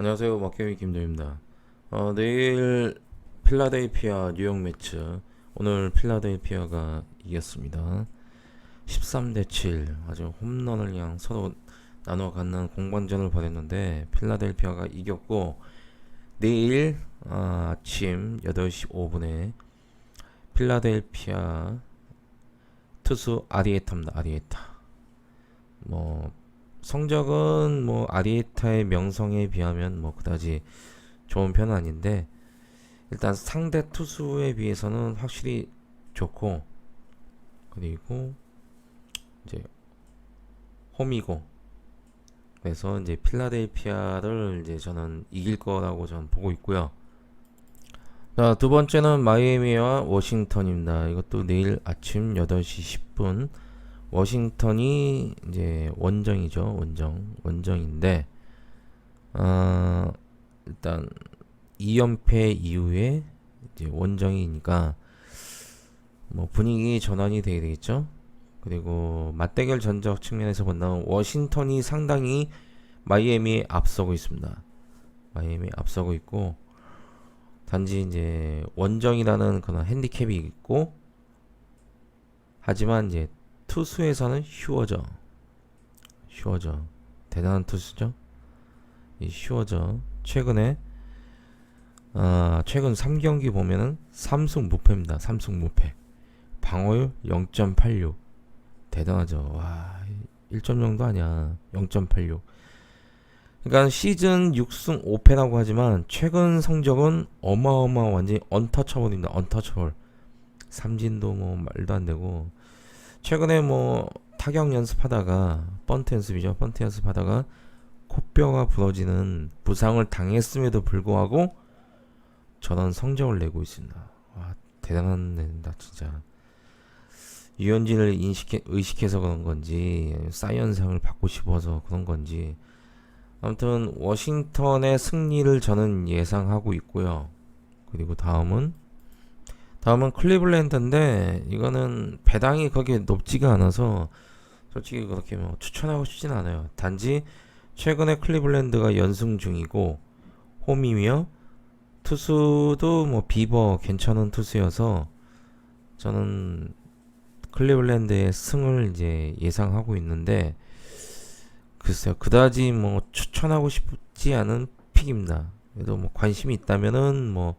안녕하세요. 막개미 김도입니다. 어, 내일 필라델피아 뉴욕 매치. 오늘 필라델피아가 이겼습니다. 13대 7. 아주 홈런을 그냥 서로 나눠 갖는 공방전을 벌였는데 필라델피아가 이겼고 내일 아, 아침 8시 5분에 필라델피아 투수 아리에타입니다. 아리에타. 뭐 성적은 뭐 아리에타의 명성에 비하면 뭐 그다지 좋은 편은 아닌데 일단 상대 투수에 비해서는 확실히 좋고 그리고 이제 홈이고 그래서 이제 필라델피아를 이제 저는 이길 거라고 저는 보고 있고요. 자, 두 번째는 마이애미와 워싱턴입니다. 이것도 내일 아침 8시 10분 워싱턴이 이제 원정이죠. 원정. 원정인데 어, 일단 2연패 이후에 이제 원정이니까 뭐 분위기 전환이 되게 되겠죠. 그리고 맞대결 전적 측면에서 본다면 워싱턴이 상당히 마이애미에 앞서고 있습니다. 마이애미에 앞서고 있고 단지 이제 원정이라는 그런 핸디캡이 있고 하지만 이제 투수에서는 휴어져. 휴어져. 대단한 투수죠. 이 휴어져. 최근에 아, 최근 3경기 보면은 삼승 무패입니다. 삼승 무패. 방어율 0.86. 대단하죠. 와, 1.0도 아니야. 0.86. 그러니까 시즌 6승 5패라고 하지만 최근 성적은 어마어마 완전히 언터처블입니다. 언터처블. 삼진도 뭐 말도 안 되고 최근에 뭐 타격 연습하다가 번트 연습이죠. 번트 연습하다가 코뼈가 부러지는 부상을 당했음에도 불구하고 저런 성적을 내고 있습니다. 와 대단한 애다 진짜. 유현진을 인식해 의식해서 그런 건지 사이언상을 받고 싶어서 그런 건지 아무튼 워싱턴의 승리를 저는 예상하고 있고요. 그리고 다음은 다음은 클리블랜드인데 이거는 배당이 거기에 높지가 않아서 솔직히 그렇게 뭐 추천하고 싶진 않아요. 단지 최근에 클리블랜드가 연승 중이고 홈이며 투수도 뭐 비버 괜찮은 투수여서 저는 클리블랜드의 승을 이제 예상하고 있는데 글쎄요 그다지 뭐 추천하고 싶지 않은 픽입니다. 그래도 뭐 관심이 있다면은 뭐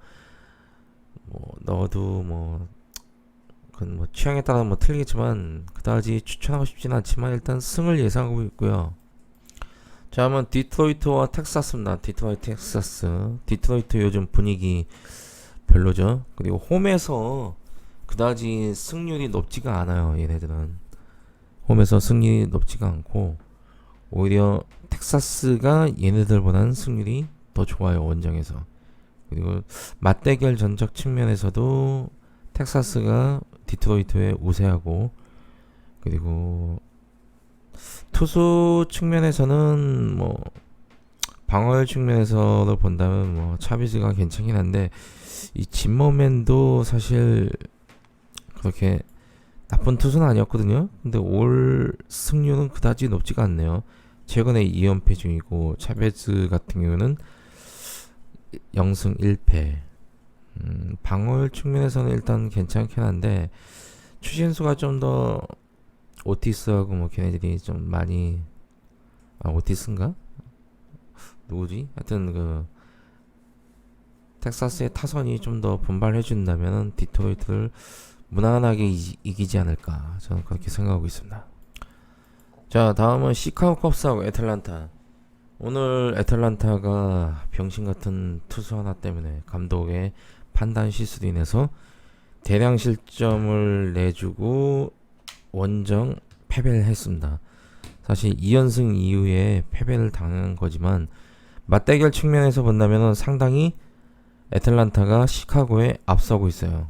뭐 넣어도 뭐 그건 뭐 취향에 따라 뭐 틀리겠지만 그다지 추천하고 싶지는 않지만 일단 승을 예상하고 있고요. 자, 한번 디트로이트와 텍사스입니다. 디트로이트, 텍사스. 디트로이트 요즘 분위기 별로죠. 그리고 홈에서 그다지 승률이 높지가 않아요. 얘네들은 홈에서 승률이 높지가 않고 오히려 텍사스가 얘네들보다는 승률이 더 좋아요. 원정에서. 그리고 맞대결 전적 측면에서도 텍사스가 디트로이트에 우세하고 그리고 투수 측면에서는 뭐 방어율 측면에서도 본다면 뭐 차비즈가 괜찮긴 한데 이 진머맨도 사실 그렇게 나쁜 투수는 아니었거든요. 근데 올 승률은 그다지 높지가 않네요. 최근에 2연패 중이고 차베즈 같은 경우는 0승 1패. 음, 방어율 측면에서는 일단 괜찮긴 한데 추신수가 좀 더 오티스하고 뭐 걔네들이 좀 많이 아 오티스인가? 누구지? 하여튼 그 텍사스의 타선이 좀 더 분발해 준다면은 디트로이트를 무난하게 이, 이기지 않을까 저는 그렇게 생각하고 있습니다. 자 다음은 시카고 컵스하고 애틀란타. 오늘 애틀란타가 병신 같은 투수 하나 때문에 감독의 판단 실수로 인해서 대량 실점을 내주고 원정 패배를 했습니다. 사실 2연승 이후에 패배를 당한 거지만 맞대결 측면에서 본다면 상당히 애틀란타가 시카고에 앞서고 있어요.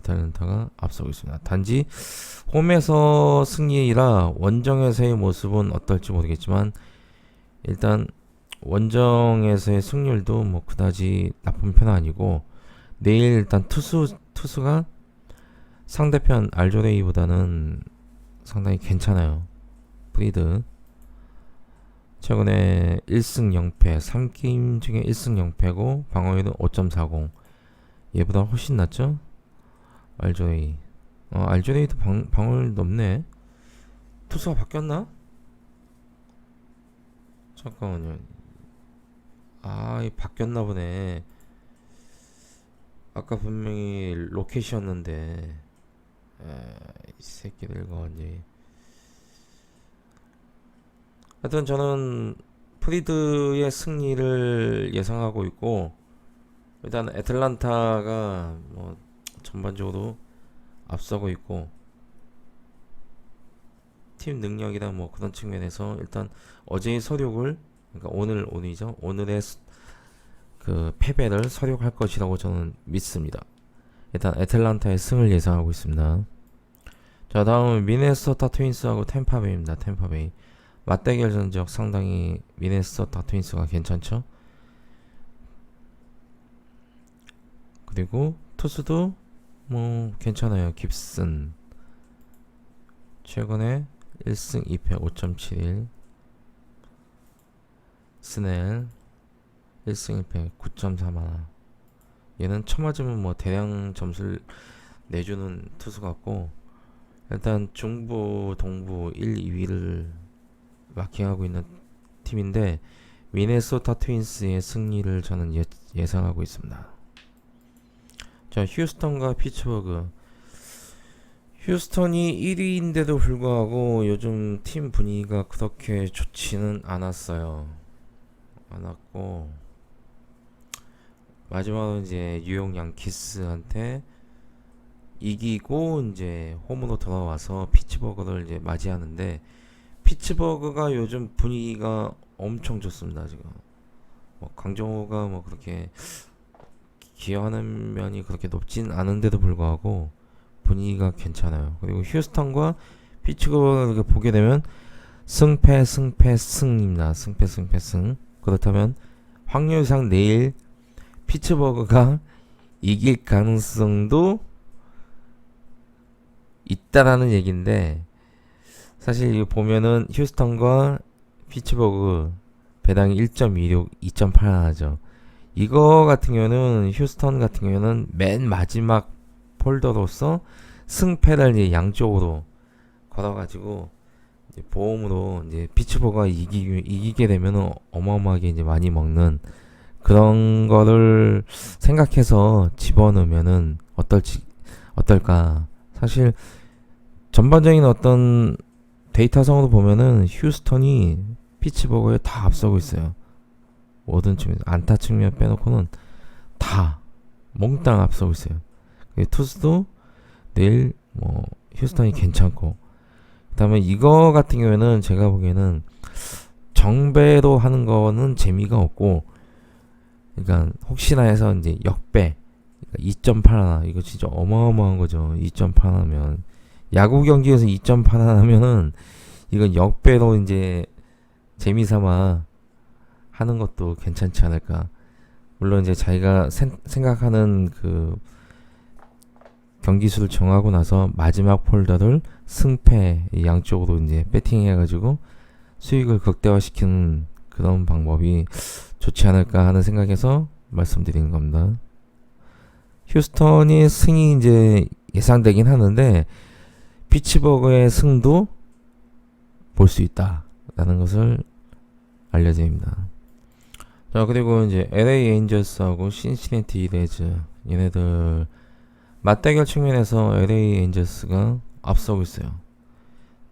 애틀란타가 앞서고 있습니다. 단지 홈에서 승리이라 원정에서의 모습은 어떨지 모르겠지만 일단 원정에서의 승률도 뭐 그다지 나쁜 편은 아니고 내일 일단 투수 투수가 상대편 알조레이보다는 상당히 괜찮아요. 프리드. 최근에 1승 0패 3게임 중에 1승 0패고 방어율은 5.40 얘보다 훨씬 낫죠? 알조레이 어 알조레이도 방, 방어율 높네 투수가 바뀌었나? 잠깐만요 아, 이 바뀌었나 보네. 아까 분명히 로켓이었는데, 에, 이 새끼들 언제? 하여튼 저는 프리드의 승리를 예상하고 있고, 일단 애틀란타가 뭐 전반적으로 앞서고 있고, 팀 능력이나 뭐 그런 측면에서 일단 어제의 서력을 그러니까 오늘 오늘이죠. 오늘의 스- 그 패배를 서력할 것이라고 저는 믿습니다. 일단 애틀란타의 승을 예상하고 있습니다. 자 다음은 미네소타 트윈스하고 템파베이입니다. 템파베이 맞대결 전적 상당히 미네소타 트윈스가 괜찮죠. 그리고 투수도 뭐 괜찮아요. 깁슨 최근에 1승 2패 5.71 스넬 1승 1패 9.4만화 얘는 쳐맞으면 뭐 대량 점수를 내주는 투수 같고 일단 중부 동부 1, 2위를 마킹하고 있는 팀인데 미네소타 트윈스의 승리를 저는 예, 예상하고 있습니다. 자 휴스턴과 피츠버그 휴스턴이 1위인데도 불구하고 요즘 팀 분위기가 그렇게 좋지는 않았어요. 않았고 마지막으로 이제 뉴욕 양키스한테 이기고 이제 홈으로 돌아와서 피츠버그를 이제 맞이하는데 피츠버그가 요즘 분위기가 엄청 좋습니다 지금 뭐 강정호가 뭐 그렇게 기여하는 면이 그렇게 높진 않은데도 불구하고 분위기가 괜찮아요. 그리고 휴스턴과 피츠버그를 보게 되면 승패 승패 승입니다. 승패 승패 승. 그렇다면 확률상 내일 피츠버그가 이길 가능성도 있다라는 얘기인데 사실 이거 보면은 휴스턴과 피츠버그 배당 1.26, 2.8 하죠. 이거 같은 경우는 휴스턴 같은 경우는 맨 마지막 폴더로서 승패를 이제 양쪽으로 걸어가지고 이제 보험으로 이제 피츠버그가 이기, 이기게 되면은 어마어마하게 이제 많이 먹는 그런 거를 생각해서 집어넣으면은 어떨지 어떨까. 사실 전반적인 어떤 데이터상으로 보면은 휴스턴이 피츠버그에 다 앞서고 있어요. 모든 측면 안타 측면 빼놓고는 다 몽땅 앞서고 있어요 투수도 내일 뭐 휴스턴이 괜찮고. 그다음에 이거 같은 경우에는 제가 보기에는 정배로 하는 거는 재미가 없고 그러니까 혹시나 해서 이제 역배 2.8 하나 이거 진짜 어마어마한 거죠. 2.8 하면. 야구 경기에서 2.8 하나 하면은 이건 역배로 이제 재미삼아 하는 것도 괜찮지 않을까. 물론 이제 자기가 생, 생각하는 그 경기 수를 정하고 나서 마지막 폴더를 승패 이 양쪽으로 이제 배팅해가지고 수익을 극대화시키는 그런 방법이 좋지 않을까 하는 생각에서 말씀드리는 겁니다. 휴스턴이 승이 이제 예상되긴 하는데 피츠버그의 승도 볼 수 있다라는 것을 알려드립니다. 자 그리고 이제 LA 엔젤스하고 신시내티 레즈 얘네들 맞대결 측면에서 LA 엔젤스가 앞서고 있어요.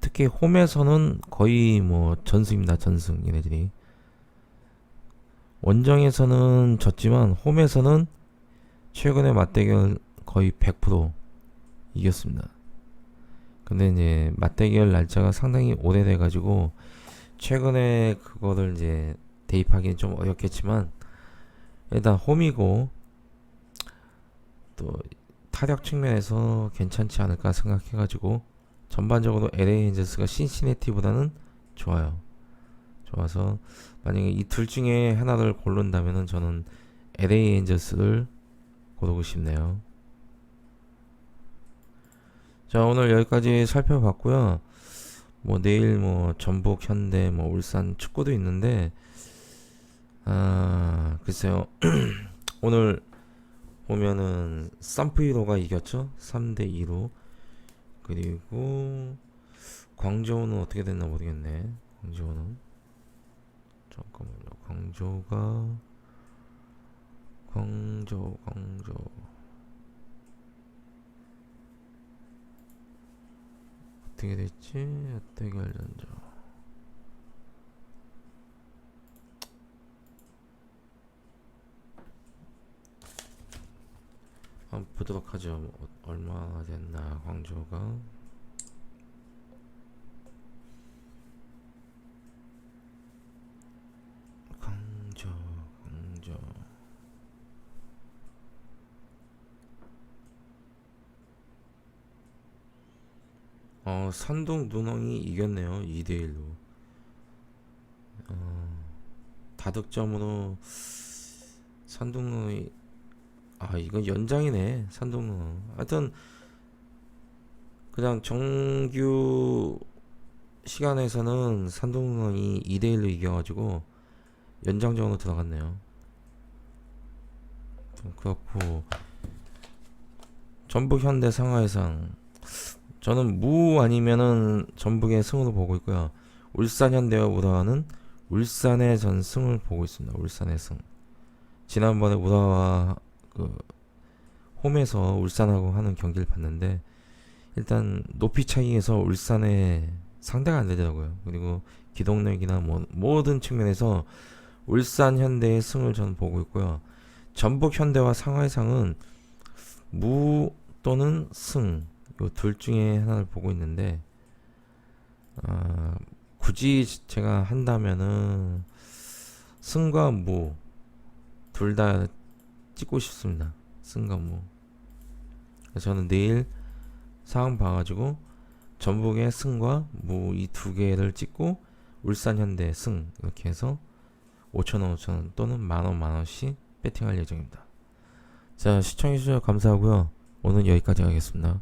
특히 홈에서는 거의 뭐 전승입니다. 전승 얘네들이 원정에서는 졌지만 홈에서는 최근에 맞대결 거의 100% 이겼습니다. 근데 이제 맞대결 날짜가 상당히 오래돼 가지고 최근에 그거를 이제 대입하기는 좀 어렵겠지만 일단 홈이고 또 타력 측면에서 괜찮지 않을까 생각해 가지고 전반적으로 LA 엔젤스가 신시내티보다는 좋아요. 좋아서 만약에 이 둘 중에 하나를 고른다면은 저는 LA 엔젤스를 고르고 싶네요. 자, 오늘 여기까지 살펴봤고요. 뭐 내일 뭐 전북 현대 뭐 울산 축구도 있는데 아 글쎄요 오늘 보면은 삼프이로가 이겼죠? 3대 2로. 그리고 광저우는 어떻게 됐나 모르겠네. 광저우는. 잠깐만요. 광저우가 광저우 광저우. 어떻게 됐지? 롯데결전자 보도록 하죠. 뭐, 얼마나 됐나 광주가. 광주 광주. 어 산동 눈왕이 이겼네요 2대1로. 어, 다득점으로 산동이 아 이건 연장이네 산동은 하여튼 그냥 정규 시간에서는 산동이 2대1로 이겨가지고 연장전으로 들어갔네요. 좀 그렇고. 전북 현대 상하이상. 저는 무 아니면은 전북의 승으로 보고 있고요. 울산 현대와보다는 울산의 전 승을 보고 있습니다. 울산의 승. 지난번에 우라와 그 홈에서 울산하고 하는 경기를 봤는데 일단 높이 차이에서 울산에 상대가 안 되더라고요. 그리고 기동력이나 뭐 모든 측면에서 울산 현대의 승을 저는 보고 있고요. 전북 현대와 상하이상은 무 또는 승 요 둘 중에 하나를 보고 있는데 아, 굳이 제가 한다면은 승과 무 둘 다 찍고 싶습니다. 승과 무. 그래서 저는 내일 상황 봐가지고 전북의 승과 무 이 두 개를 찍고 울산 현대 승 이렇게 해서 5천원 5천원 또는 만원 만원씩 배팅할 예정입니다. 자 시청해주셔서 감사하고요. 오늘 여기까지 하겠습니다.